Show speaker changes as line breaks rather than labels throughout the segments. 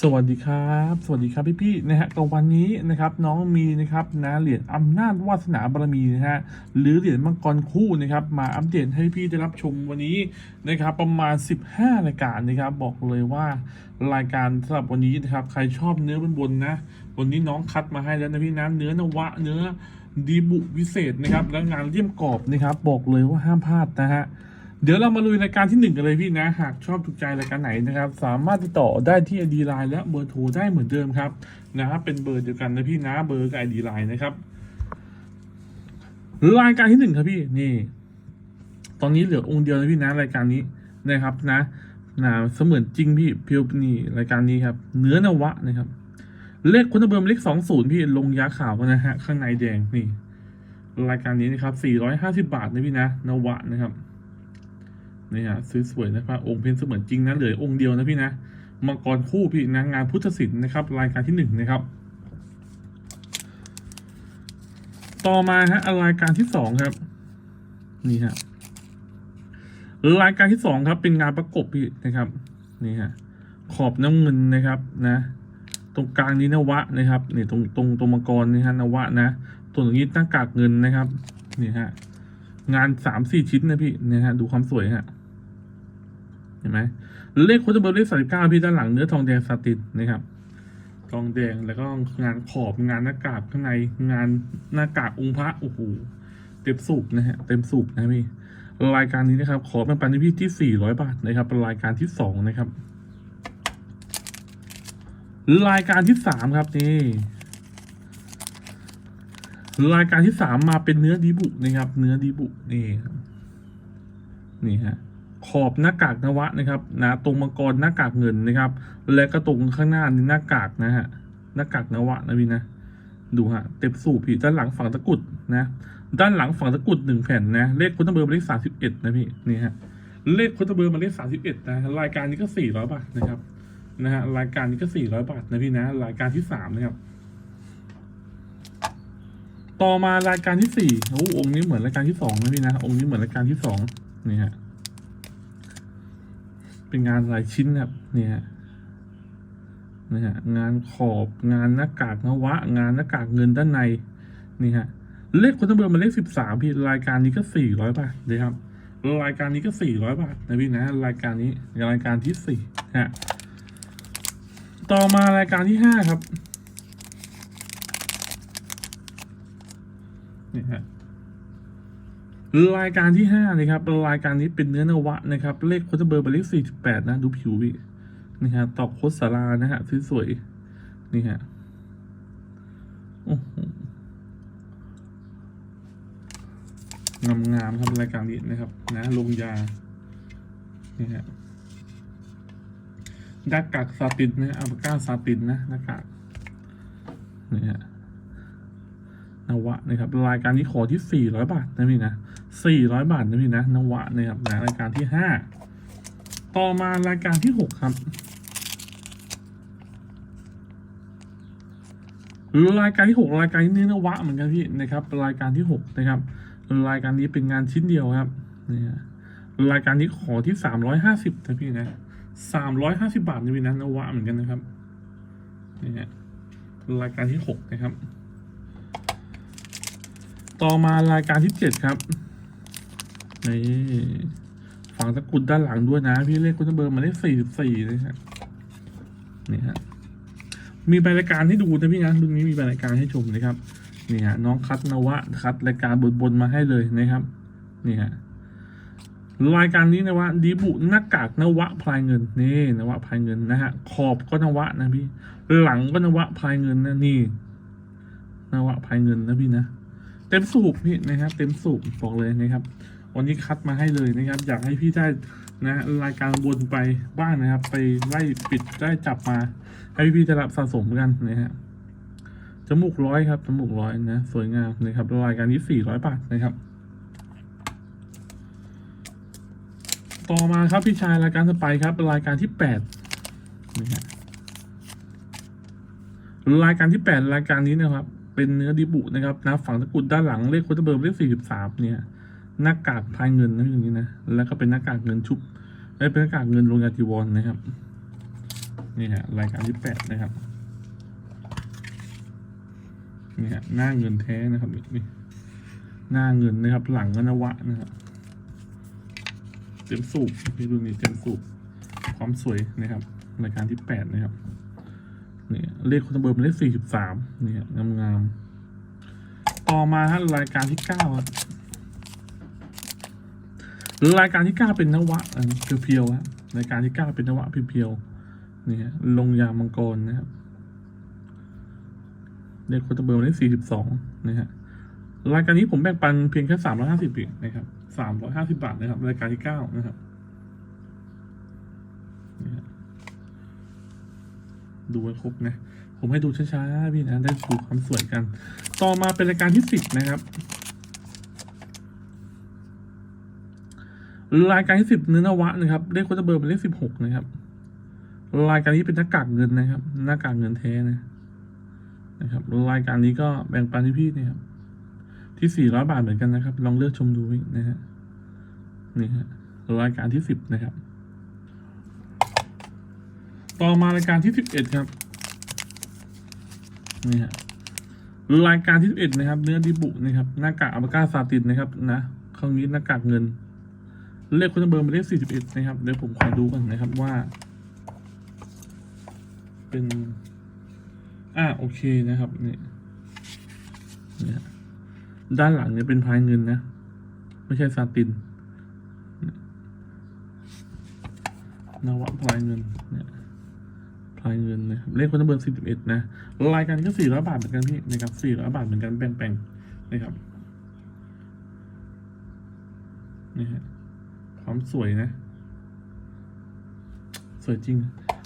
สวัสดีครับ สวัสดีครับพี่ๆนะฮะกับวันนี้นะครับน้องมีนะครับนะเหรียญอำนาจวาสนาบารมีนะฮะหรือเหรียญมังกรคู่นะครับมาอัปเดตให้พี่ได้รับชมวันนี้นะครับประมาณ 15รายการนะครับบอกเลยว่ารายการสำหรับวันนี้นะครับใครชอบเนื้อบนๆนะวันนี้น้องคัดมาให้แล้วนะพี่นะเนื้อนวะเนื้อดีบุวิเศษนะครับแล้วงานเลี่ยมกรอบนะครับบอกเลยว่าห้ามพลาดนะฮะ เดี๋ยวเรามาลุยรายการที่หนึ่งกันเลยพี่นะ หากชอบถูกใจรายการไหนนะครับ สามารถติดต่อได้ที่ ID Line และเบอร์โทรได้เหมือนเดิมครับนะครับเป็นเบอร์เดียวกันนะพี่นะเบอร์กับ ID Line นะครับรายการที่หนึ่งครับพี่นี่ ตอนนี้เหลือองค์เดียวนะพี่นะรายการนี้นะครับนะนะเสมือนจริงพี่เพียวนี่รายการนี้ครับ เนื้อนวะนะครับ เลขคุณเบอร์เลขสองศูนย์พี่ลงยาขาวนะฮะข้างในแดงนี่ รายการนี้นะครับสี่ร้อยห้าสิบาทนะพี่นะนวะนะครับ นี่ฮะสวยๆนะครับองค์เพนเสมือนจริงนะเหลือองค์เดียวนะพี่นะมังกรคู่พี่นางานพุทธศิลป์นะครับรายการที่หนึ่งนะครับ ต่อมาฮะรายการที่สองครับนี่ฮะรายการที่สองครับ เป็นงานประกบพี่นะครับนี่ฮะขอบน้ำเงินนะครับนะ ตรงกลางนี้นวะนะครับนี่ตรงตรงตรงมังกรนี่ฮะนวะนะตรงนี้ตั้งกากเงินนะครับนี่ฮะงานสามสี่ชิ้นนะพี่นี่ยฮะดูความสวยฮะ เห็นไหมเลขโคตรเบอร์เลขสามสิบเก้าพี่ด้านหลังเนื้อทองแดงซาตินนะครับทองแดงแล้วก็งานขอบงานหน้ากากข้างในงานหน้ากากองค์พระโอ้โหเต็มสูบนะฮะเต็มสูบนะพี่รายการนี้นะครับ ขอเป็นปันที่พี่ที่สี่ร้อยบาทนะครับเป็นรายการที่สองนะครับ รายการที่สามครับนี่รายการที่สามมาเป็นเนื้อดีบุนะครับ เนื้อดีบุนี่ครับนี่ฮะ ขอบหน้ากากนวะนะครับนะตรงมังกรหน้ากากเงินนะครับ และก็ตรงข้างหน้านี่หน้ากากนะฮะหน้ากากนวะนะพี่นะดูฮะเต็มสูบพี่ด้านหลังฝั่งตะกุดนะด้านหลังฝั่งตะกุดหนึ่งแผ่นนะเลขคุณเบอร์มาเลขสามสิบเอ็ดนะพี่นี่ฮะเลขคุณเบอร์มาเลขสามสิบเอ็ดนะรายการนี้ก็สี่ร้อยบาทนะครับนะฮะรายการนี้ก็สี่ร้อยบาทนะพี่นะรายการที่สามนะครับต่อมารายการที่สี่โอ้องค์นี้เหมือนรายการที่สองนะพี่นะองค์นี้เหมือนรายการที่สองนี่ฮะ เป็นงานหลายชิ้นครับนี่ฮะนี่ฮะงานขอบงานหน้ากากนวะ งานหน้ากากเงินด้านในนี่ฮะเลขคนตำเบอร์มาเลขสิบสามพี่รายการนี้ก็สี่ร้อยบาทเลยครับรายการนี้ก็สี่ร้อยบาทนะพี่นะรายการนี้รายการที่สี่ฮะต่อมารายการที่ห้าครับนี่ฮะ รายการที่ห้านะครับรายการนี้เป็นเนื้อนวะนะครับ เลขโคตรเบอร์เป็นเลขสี่สิบแปดนะ ดูผิวพี่นี่ฮะตอกโคตรสารานะฮะสวยๆนี่ฮะโอ้หงามๆครับรายการนี้นะครับ นะลงยานี่ฮะหน้ากากซาตินนะอัลปาก้าซาตินนะหน้ากากนี่ฮะ นวะนะครับรายการนี้ขอที่ 400 บาทนะพี่นะ 400 บาทนะพี่นะนวะนะครับนะรายการที่ 5 ต่อมารายการที่ 6 ครับรายการที่ 6 รายการนี้นวะเหมือนกันพี่นะครับ รายการที่ 6 นะครับ รายการนี้เป็นงานชิ้นเดียวครับนี่รายการนี้ขอที่ 350นะพี่นะ 350 บาทนะพี่นะนวะเหมือนกันนะครับนี่ฮะรายการที่ 6 นะครับ ต่อมารายการที่เจ็ดครับนี่ฝั่งตะกุดด้านหลังด้วยนะ พี่เลขคุณเบอร์มาเลขสี่สิบสี่นะฮะนี่ฮะมีรายการให้ดูนะพี่นะรุ่นนี้มีรายการให้ชมนะครับนี่ฮะน้องคัดนวะคัดรายการบนๆมาให้เลยนะครับนี่ฮะรายการนี้นะวะดีบุหน้ากากนวะพลายเงินนี่นวะพลายเงินนะฮะขอบก็นวะนะพี่ หลังก็นวะพลายเงินนะนี่นวะพลายเงินนะพี่นะ เต็มสูบพี่นะครับ เต็มสูบบอกเลยนะครับ วันนี้คัดมาให้เลยนะครับ อยากให้พี่ได้นะรายการวนไปบ้างนะครับ ไปไล่ปิดได้จับมา ให้พี่จะรับสะสมกันนะฮะจมูกร้อยครับจมูกร้อยนะสวยงามนะครับรายการนี้สี่ร้อยบาทนะครับ ต่อมาครับพี่ชายรายการสไปครับรายการที่แปดนะฮะรายการที่แปดรายการนี้นะครับ เป็นเนื้อดิบุนะครับนะฝั่งตะกุดด้านหลังเลขโคตรเบอร์เลขสี่สิบสามเนี่ยหน้ากากพายเงินนะอย่างนี้นะแล้วก็เป็นหน้ากากเงินชุบและเป็นหน้ากากเงินลงยาจีวรนะครับนี่ฮะรายการที่แปดนะครับนี่ฮะหน้าเงินแท้นะครับนี่หน้าเงินนะครับ หลังก็นวะนะครับเต็มสูบพี่ดูนี่เต็มสูบความสวยนะครับ รายการที่แปดนะครับ นี่เลขคนเบอร์มันเลขสี่สิบสามนี่ฮะงามๆต่อมาฮะรายการที่เก้าครับรายการที่เก้าเป็นนวะอันเพียวๆฮะรายการที่เก้าเป็นนวะเพียวๆนี่ฮะลงยามังกรนะครับเลขคตรเบอร์เลขสี่สิบสองนะฮะรายการนี้ผมแบ่งปันเพียงแค่สามร้อยห้าสิบปีนะครับสามร้อยห้าสิบบาทนะครับ รายการที่เก้านะครับ ดูครบนะ ผมให้ดูช้าๆพี่นะได้ดูความสวยกัน ต่อมาเป็นรายการที่สิบนะครับ รายการที่สิบเนื้อนวะนะครับเลขโคตรเบอร์เป็นเลขสิบหกนะครับ รายการนี้เป็นหน้ากากเงินนะครับ หน้ากากเงินแท้นะนะครับรายการนี้ก็แบ่งปันที่พี่นะครับ ที่สี่ร้อยบาทเหมือนกันนะครับ ลองเลือกชมดูนะฮะนี่ฮะรายการที่สิบนะครับ ต่อมารายการที่สิบเอ็ดครับนี่ฮะรายการที่สิบเอ็ดนะครับ เนื้อดิบุนะครับหน้ากากอัลปาก้าซาตินนะครับ นะครั้งนี้หน้ากากเงิน เลขคนเบอร์เป็นเลขสี่สิบเอ็ดนะครับเดี๋ยวผมขอดูกันนะครับว่า เป็นอ่าโอเคนะครับนี่นี่ด้านหลังเนี่ยเป็นพายเงินนะ ไม่ใช่ซาตินนวะพายเงินเนี่ย พายเงินนะครับเลขคนเบอร์สี่สิบเอ็ดนะรายการนี้ก็สี่ร้อยบาทเหมือนกันพี่นะครับสี่ร้อยบาทเหมือนกันแบ่งๆนะครับนี่ฮะความสวยนะ สวยจริง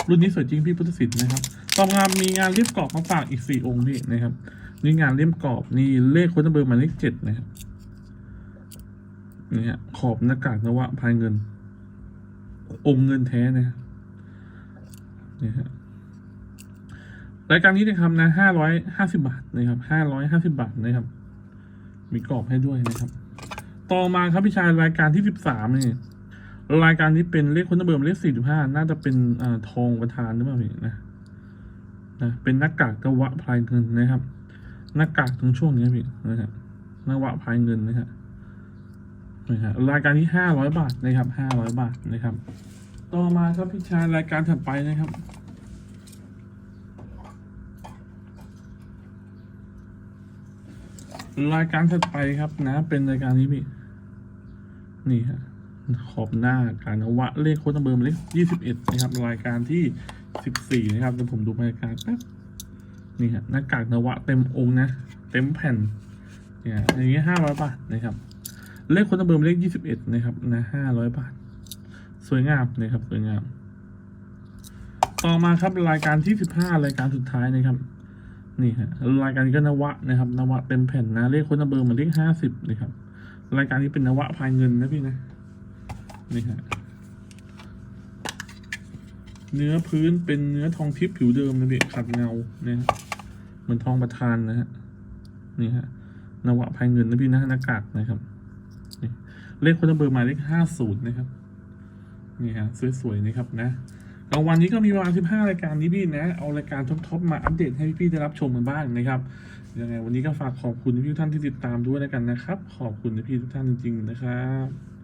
รุ่นนี้สวยจริงพี่พุทธศิลป์นะครับต่อมามีงานเลียมกรอบมาฝากอีกสี่องค์พี่นะครับ นี่งานเลียมกรอบนี่เลขโค้ดเบอร์หมายเลขเจ็ดนะครับนี่ฮะขอบหน้ากากนวะพายเงิน องค์เงินแท้นะนี่ฮะ รายการนี้นะครับนะห้าร้อยห้าสิบาทนะครับห้าร้อยห้าสิบาทนะครับ มีกรอบให้ด้วยนะครับ ต่อมาครับพี่ชายรายการที่สิบสามนี่รายการนี้เป็นเลขคนเบอร์มเลขสี่สิบห้าน่าจะเป็นอทองประธานหรือเปล่าพี่นะนะเป็นหน้ากากกระวะพายเงินนะครับหน้ากากตรงช่วงนี้พี่นะครับนวะพายเงินนะครับนะฮะรายการที่ห้าร้อยบาทนะครับห้าร้อยบาทนะครับ ต่อมาครับพี่ชายรายการถัดไปนะครับ รายการถัดไปครับนะ เป็นรายการนี้พี่ นี่ฮะขอบหน้าการวะเลขโค้ดเบอร์มาเลขยี่สิบเอ็ดนะครับ รายการที่สิบสี่นะครับเดี๋ยวผมดูรายการแป๊บนี่ฮะหน้ากากนวะเต็มองค์นะ เต็มแผ่นเนี่ยอย่างเงี้ยห้าร้อยบาทนะครับ เลขโค้ดเบอร์มาเลขยี่สิบเอ็ดนะครับนะห้าร้อยบาท สวยงามนะครับสวยงาม ต่อมาครับรายการที่สิบห้ารายการสุดท้ายนะครับ นี่ฮะรายการนี้ก็นวะนะครับ นวะเต็มแผ่นนะ เลขคนเบอร์มาเลขห้าสิบนะครับ รายการนี้เป็นนวะพายเงินนะพี่นะ นี่ฮะ เนื้อพื้นเป็นเนื้อทองทิพย์ผิวเดิมนะพี่ขัดเงาเนี่ยเหมือนทองประทานนะฮะ นี่ฮะ นวะพายเงินนะพี่นะหน้ากากนะครับ เลขคนเบอร์หมายเลขห้าศูนย์นะครับ นี่ฮะสวยๆนะครับนะ รางวันนี้ก็มีประมาณ 15 รายการนี้พี่นะ เอารายการท็อปๆมาอัปเดตให้พี่ๆได้รับชมกันบ้างนะครับ ยังไงวันนี้ก็ฝากขอบคุณพี่ทุกท่านที่ติดตามด้วยแล้วกันนะครับ ขอบคุณพี่ทุกท่านจริงๆนะครับ